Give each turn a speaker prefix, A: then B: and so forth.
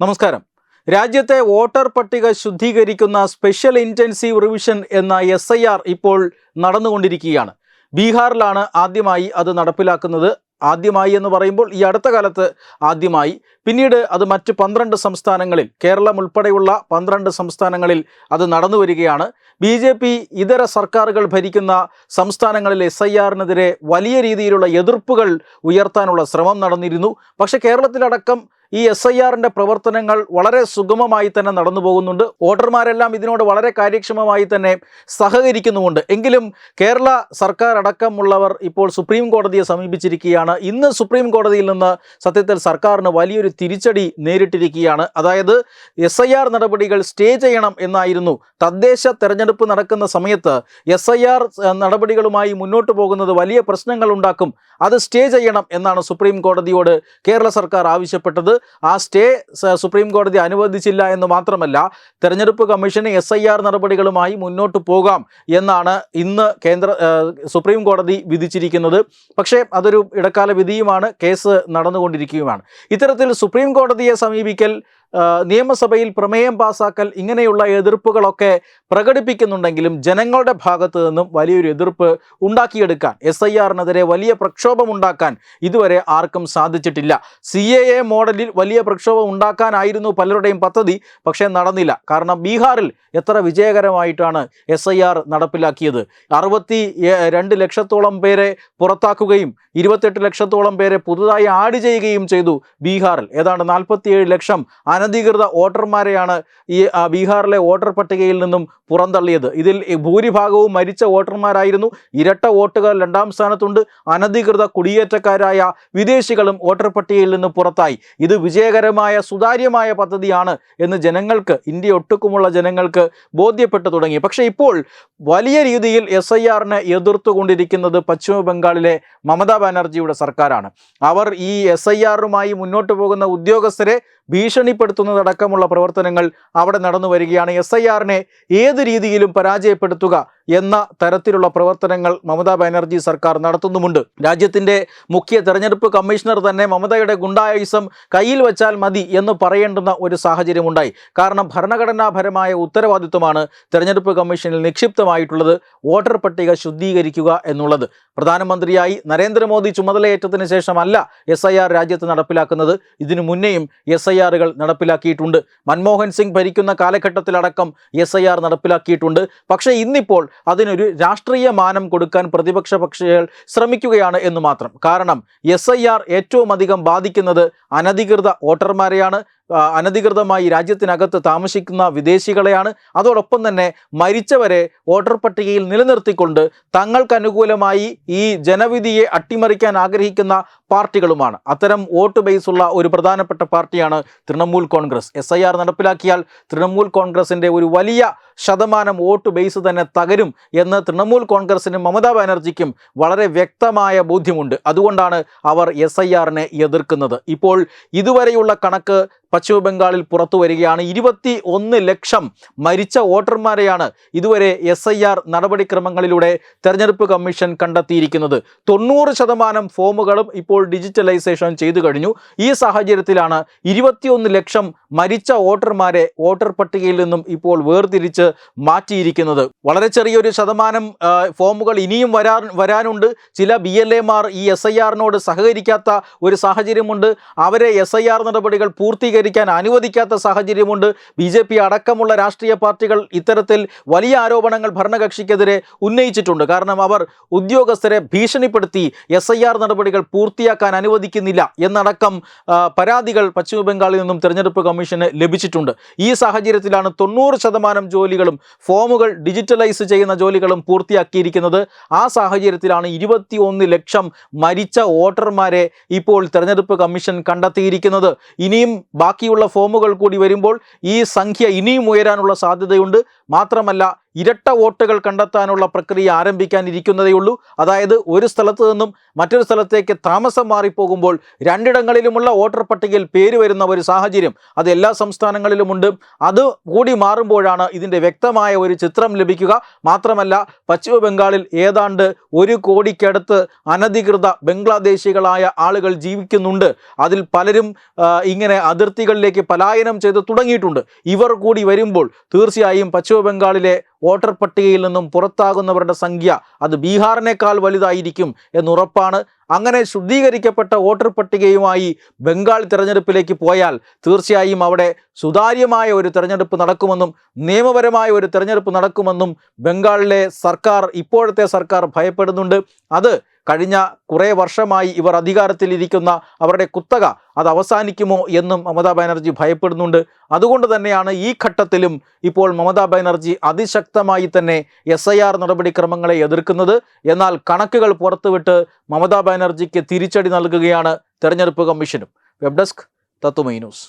A: നമസ്കാരം. രാജ്യത്തെ വോട്ടർ പട്ടിക ശുദ്ധീകരിക്കുന്ന സ്പെഷ്യൽ ഇന്റൻസീവ് റിവിഷൻ എന്ന എസ് ഐ ആർ ഇപ്പോൾ നടന്നുകൊണ്ടിരിക്കുകയാണ്. ബീഹാറിലാണ് ആദ്യമായി അത് നടപ്പിലാക്കുന്നത്. ആദ്യമായി എന്ന് പറയുമ്പോൾ ഈ അടുത്ത കാലത്ത് ആദ്യമായി. പിന്നീട് അത് മറ്റ് പന്ത്രണ്ട് സംസ്ഥാനങ്ങളിൽ കേരളം ഉൾപ്പെടെയുള്ള പന്ത്രണ്ട് സംസ്ഥാനങ്ങളിൽ അത് നടന്നു വരികയാണ്. ബി ജെ പി ഇതര സർക്കാരുകൾ ഭരിക്കുന്ന സംസ്ഥാനങ്ങളിൽ എസ് ഐ ആറിനെതിരെ വലിയ രീതിയിലുള്ള എതിർപ്പുകൾ ഉയർത്താനുള്ള ശ്രമം നടന്നിരുന്നു. പക്ഷേ കേരളത്തിലടക്കം ഈ എസ് ഐ ആറിന്റെ പ്രവർത്തനങ്ങൾ വളരെ സുഗമമായി തന്നെ നടന്നു പോകുന്നുണ്ട്. വോട്ടർമാരെല്ലാം ഇതിനോട് വളരെ കാര്യക്ഷമമായി തന്നെ സഹകരിക്കുന്നുമുണ്ട്. എങ്കിലും കേരള സർക്കാർ അടക്കമുള്ളവർ ഇപ്പോൾ സുപ്രീം കോടതിയെ സമീപിച്ചിരിക്കുകയാണ്. ഇന്ന് സുപ്രീം കോടതിയിൽ നിന്ന് സത്യത്തിൽ സർക്കാരിന് വലിയൊരു തിരിച്ചടി നേരിട്ടിരിക്കുകയാണ്. അതായത് എസ് ഐ ആർ നടപടികൾ സ്റ്റേ ചെയ്യണം എന്നായിരുന്നു. തദ്ദേശ തെരഞ്ഞെടുപ്പ് നടക്കുന്ന സമയത്ത് എസ് ഐ ആർ നടപടികളുമായി മുന്നോട്ട് പോകുന്നത് വലിയ പ്രശ്നങ്ങൾ ഉണ്ടാക്കും. അത് സ്റ്റേ ചെയ്യണം എന്നാണ് സുപ്രീം കോടതിയോട് കേരള സർക്കാർ ആവശ്യപ്പെട്ടത്. ആ സ്റ്റേ സുപ്രീം കോടതി അനുവദിച്ചില്ല എന്ന് മാത്രമല്ല തെരഞ്ഞെടുപ്പ് കമ്മീഷന് എസ് ഐ ആർ നടപടികളുമായി മുന്നോട്ട് പോകാം എന്നാണ് ഇന്ന് കേന്ദ്ര സുപ്രീം കോടതി വിധിച്ചിരിക്കുന്നത്. പക്ഷേ അതൊരു ഇടക്കാല വിധിയുമാണ് കേസ് നടന്നുകൊണ്ടിരിക്കുകയുമാണ് ഇത്തരത്തിൽ സുപ്രീം കോടതിയെ സമീപിക്കൽ നിയമസഭയിൽ പ്രമേയം പാസാക്കൽ ഇങ്ങനെയുള്ള എതിർപ്പുകളൊക്കെ പ്രകടിപ്പിക്കുന്നുണ്ടെങ്കിലും ജനങ്ങളുടെ ഭാഗത്തു നിന്നും വലിയൊരു എതിർപ്പ് ഉണ്ടാക്കിയെടുക്കാൻ എസ് ഐ ആറിനെതിരെ വലിയ പ്രക്ഷോഭം ഉണ്ടാക്കാൻ ഇതുവരെ ആർക്കും സാധിച്ചിട്ടില്ല. സി എ എ മോഡലിൽ വലിയ പ്രക്ഷോഭം ഉണ്ടാക്കാനായിരുന്നു പലരുടെയും പദ്ധതി പക്ഷേ നടന്നില്ല. കാരണം ബീഹാറിൽ എത്ര വിജയകരമായിട്ടാണ് എസ് ഐ ആർ നടപ്പിലാക്കിയത്. അറുപത്തി രണ്ട് ലക്ഷത്തോളം പേരെ പുറത്താക്കുകയും ഇരുപത്തെട്ട് ലക്ഷത്തോളം പേരെ പുതുതായി ആഡ് ചെയ്യുകയും ചെയ്തു ബീഹാറിൽ. ഏതാണ്ട് നാൽപ്പത്തിയേഴ് ലക്ഷം അനധികൃത വോട്ടർമാരെയാണ് ഈ ബീഹാറിലെ വോട്ടർ പട്ടികയിൽ നിന്നും പുറന്തള്ളിയത്. ഇതിൽ ഭൂരിഭാഗവും മരിച്ച വോട്ടർമാരായിരുന്നു. ഇരട്ട വോട്ടുകൾ രണ്ടാം സ്ഥാനത്തുണ്ട്. അനധികൃത കുടിയേറ്റക്കാരായ വിദേശികളും വോട്ടർ പട്ടികയിൽ നിന്ന് പുറത്തായി. ഇത് വിജയകരമായ സുതാര്യമായ പദ്ധതിയാണ് എന്ന് ജനങ്ങൾക്ക് ഇന്ത്യ ഒട്ടുക്കുമുള്ള ജനങ്ങൾക്ക് ബോധ്യപ്പെട്ടു തുടങ്ങി. പക്ഷേ ഇപ്പോൾ വലിയ രീതിയിൽ എസ് ഐ ആറിനെ എതിർത്തുകൊണ്ടിരിക്കുന്നത് പശ്ചിമ ബംഗാളിലെ മമതാ ബാനർജിയുടെ സർക്കാരാണ്. അവർ ഈ എസ് ഐ ആറുമായി മുന്നോട്ട് പോകുന്ന ഉദ്യോഗസ്ഥരെ ഭീഷണിപ്പെടുത്തുന്നതടക്കമുള്ള പ്രവർത്തനങ്ങൾ അവിടെ നടന്നു വരികയാണ് എസ് ഐ ആറിനെ ഏത് രീതിയിലും പരാജയപ്പെടുത്തുക എന്ന തരത്തിലുള്ള പ്രവർത്തനങ്ങൾ മമതാ ബാനർജി സർക്കാർ നടത്തുന്നുമുണ്ട്. രാജ്യത്തിന്റെ മുഖ്യ തെരഞ്ഞെടുപ്പ് കമ്മീഷണർ തന്നെ മമതയുടെ ഗുണ്ടായുസം കയ്യിൽ വെച്ചാൽ മതി എന്ന് പറയേണ്ടുന്ന ഒരു സാഹചര്യമുണ്ടായി. കാരണം ഭരണഘടനാപരമായ ഉത്തരവാദിത്വമാണ് തെരഞ്ഞെടുപ്പ് കമ്മീഷനിൽ നിക്ഷിപ്തമായിട്ടുള്ളത് വോട്ടർ പട്ടിക ശുദ്ധീകരിക്കുക എന്നുള്ളത്. പ്രധാനമന്ത്രിയായി നരേന്ദ്രമോദി ചുമതലയേറ്റത്തിന് ശേഷമല്ല എസ് ഐ ആർ രാജ്യത്ത് നടപ്പിലാക്കുന്നത്. ഇതിനു മുന്നേയും എസ് ഐ ആറുകൾ നടപ്പിലാക്കിയിട്ടുണ്ട്. മൻമോഹൻ സിംഗ് ഭരിക്കുന്ന കാലഘട്ടത്തിലടക്കം എസ് ഐ ആർ നടപ്പിലാക്കിയിട്ടുണ്ട്. പക്ഷേ ഇന്നിപ്പോൾ അതിനൊരു രാഷ്ട്രീയ മാനം കൊടുക്കാൻ പ്രതിപക്ഷ പക്ഷികൾ ശ്രമിക്കുകയാണ് എന്ന് മാത്രം. കാരണം എസ് ഏറ്റവും അധികം ബാധിക്കുന്നത് അനധികൃത വോട്ടർമാരെയാണ്. അനധികൃതമായി രാജ്യത്തിനകത്ത് താമസിക്കുന്ന വിദേശികളെയാണ്. അതോടൊപ്പം തന്നെ മരിച്ചവരെ വോട്ടർ പട്ടികയിൽ നിലനിർത്തിക്കൊണ്ട് തങ്ങൾക്ക് അനുകൂലമായി ഈ ജനവിധിയെ അട്ടിമറിക്കാൻ ആഗ്രഹിക്കുന്ന പാർട്ടികളുമാണ്. അത്തരം വോട്ട് ബേസുള്ള ഒരു പ്രധാനപ്പെട്ട പാർട്ടിയാണ് Trinamool Congress. S I R നടപ്പിലാക്കിയാൽ Trinamool കോൺഗ്രസിന്റെ ഒരു വലിയ ശതമാനം വോട്ട് ബേസ് തന്നെ തകരും എന്ന് തൃണമൂൽ കോൺഗ്രസിനും മമതാ ബാനർജിക്കും വളരെ വ്യക്തമായ ബോധ്യമുണ്ട്. അതുകൊണ്ടാണ് അവർ എസ് ഐ ആറിനെ എതിർക്കുന്നത്. ഇപ്പോൾ ഇതുവരെയുള്ള കണക്ക് പശ്ചിമ ബംഗാളിൽ പുറത്തു വരികയാണ്. ഇരുപത്തി ഒന്ന് ലക്ഷം മരിച്ച വോട്ടർമാരെയാണ് ഇതുവരെ എസ് ഐ ആർ നടപടിക്രമങ്ങളിലൂടെ തെരഞ്ഞെടുപ്പ് കമ്മീഷൻ കണ്ടെത്തിയിരിക്കുന്നത്. തൊണ്ണൂറ് ശതമാനം ഫോമുകളും ഇപ്പോൾ ഡിജിറ്റലൈസേഷൻ ചെയ്തു കഴിഞ്ഞു. ഈ സാഹചര്യത്തിലാണ് ഇരുപത്തിയൊന്ന് ലക്ഷം മരിച്ച വോട്ടർമാരെ വോട്ടർ പട്ടികയിൽ നിന്നും ഇപ്പോൾ വേർതിരിച്ച് മാറ്റിയിരിക്കുന്നത്. വളരെ ചെറിയൊരു ശതമാനം ഫോമുകൾ ഇനിയും വരാൻ വരാനുണ്ട്. ചില ബി എൽ എമാർ ഈ എസ് ഐ ആറിനോട് സഹകരിക്കാത്ത ഒരു സാഹചര്യമുണ്ട്. അവരെ എസ് ഐ ആർ നടപടികൾ പൂർത്തീകരിക്കാൻ അനുവദിക്കാത്ത സാഹചര്യമുണ്ട്. ബി ജെ പി അടക്കമുള്ള രാഷ്ട്രീയ പാർട്ടികൾ ഇത്തരത്തിൽ വലിയ ആരോപണങ്ങൾ ഭരണകക്ഷിക്കെതിരെ ഉന്നയിച്ചിട്ടുണ്ട്. കാരണം അവർ ഉദ്യോഗസ്ഥരെ ഭീഷണിപ്പെടുത്തി എസ് ഐ ആർ നടപടികൾ പൂർത്തിയാക്കാൻ അനുവദിക്കുന്നില്ല എന്നടക്കം പരാതികൾ പശ്ചിമ ബംഗാളിൽ നിന്നും തെരഞ്ഞെടുപ്പ് കമ്മീഷന് ലഭിച്ചിട്ടുണ്ട്. ഈ സാഹചര്യത്തിലാണ് തൊണ്ണൂറ് ശതമാനം ജോലികളും ഫോമുകൾ ഡിജിറ്റലൈസ് ചെയ്യുന്ന ജോലികളും പൂർത്തിയാക്കിയിരിക്കുന്നത്. ആ സാഹചര്യത്തിലാണ് ഇരുപത്തി ഒന്ന് ലക്ഷം മരിച്ച വോട്ടർമാരെ ഇപ്പോൾ തെരഞ്ഞെടുപ്പ് കമ്മീഷൻ കണ്ടെത്തിയിരിക്കുന്നത്. ഇനിയും ബാക്കിയുള്ള ഫോമുകൾ കൂടി വരുമ്പോൾ ഈ സംഖ്യ ഇനിയും ഉയരാനുള്ള സാധ്യതയുണ്ട്. മാത്രമല്ല ഇരട്ട വോട്ടുകൾ കണ്ടെത്താനുള്ള പ്രക്രിയ ആരംഭിക്കാനിരിക്കുന്നതേയുള്ളൂ. അതായത് ഒരു സ്ഥലത്ത് നിന്നും മറ്റൊരു സ്ഥലത്തേക്ക് താമസം മാറിപ്പോകുമ്പോൾ രണ്ടിടങ്ങളിലുമുള്ള വോട്ടർ പട്ടികയിൽ പേര് വരുന്ന ഒരു സാഹചര്യം അത് എല്ലാ സംസ്ഥാനങ്ങളിലുമുണ്ട്. അത് കൂടി മാറുമ്പോഴാണ് ഇതിന്റെ വ്യക്തമായ ഒരു ചിത്രം ലഭിക്കുക. മാത്രമല്ല പശ്ചിമ ബംഗാളിൽ ഏതാണ്ട് ഒരു കോടിക്കടുത്ത് അനധികൃത ബംഗ്ലാദേശികളായ ആളുകൾ ജീവിക്കുന്നുണ്ട്. അതിൽ പലരും ഇങ്ങനെ അതിർത്തികളിലേക്ക് പലായനം ചെയ്ത് തുടങ്ങിയിട്ടുണ്ട്. ഇവർ കൂടി വരുമ്പോൾ തീർച്ചയായും പശ്ചിമ ബംഗാളിലെ വോട്ടർ പട്ടികയിൽ നിന്നും പുറത്താകുന്നവരുടെ സംഖ്യ അത് ബീഹാറിനേക്കാൾ വലുതായിരിക്കും എന്നുറപ്പാണ്. അങ്ങനെ ശുദ്ധീകരിക്കപ്പെട്ട വോട്ടർ പട്ടികയുമായി ബംഗാൾ തിരഞ്ഞെടുപ്പിലേക്ക് പോയാൽ തീർച്ചയായും അവിടെ സുതാര്യമായ ഒരു തിരഞ്ഞെടുപ്പ് നടക്കുമെന്നും നിയമപരമായ ഒരു തിരഞ്ഞെടുപ്പ് നടക്കുമെന്നും ബംഗാളിലെ സർക്കാർ ഇപ്പോഴത്തെ സർക്കാർ ഭയപ്പെടുന്നുണ്ട്. അത് കഴിഞ്ഞ കുറേ വർഷമായി ഇവർ അധികാരത്തിലിരിക്കുന്ന അവരുടെ കുത്തക അത് അവസാനിക്കുമോ എന്നും മമതാ ബാനർജി ഭയപ്പെടുന്നുണ്ട്. അതുകൊണ്ട് തന്നെയാണ് ഈ ഘട്ടത്തിലും ഇപ്പോൾ മമതാ ബാനർജി അതിശക്തമായി തന്നെ എസ് ഐ ആർ നടപടിക്രമങ്ങളെ എതിർക്കുന്നത്. എന്നാൽ കണക്കുകൾ പുറത്തുവിട്ട് മമതാ ബാനർജിക്ക് തിരിച്ചടി നൽകുകയാണ് തെരഞ്ഞെടുപ്പ് കമ്മീഷനും. വെബ് ഡെസ്ക് തത്തുമൈ ന്യൂസ്.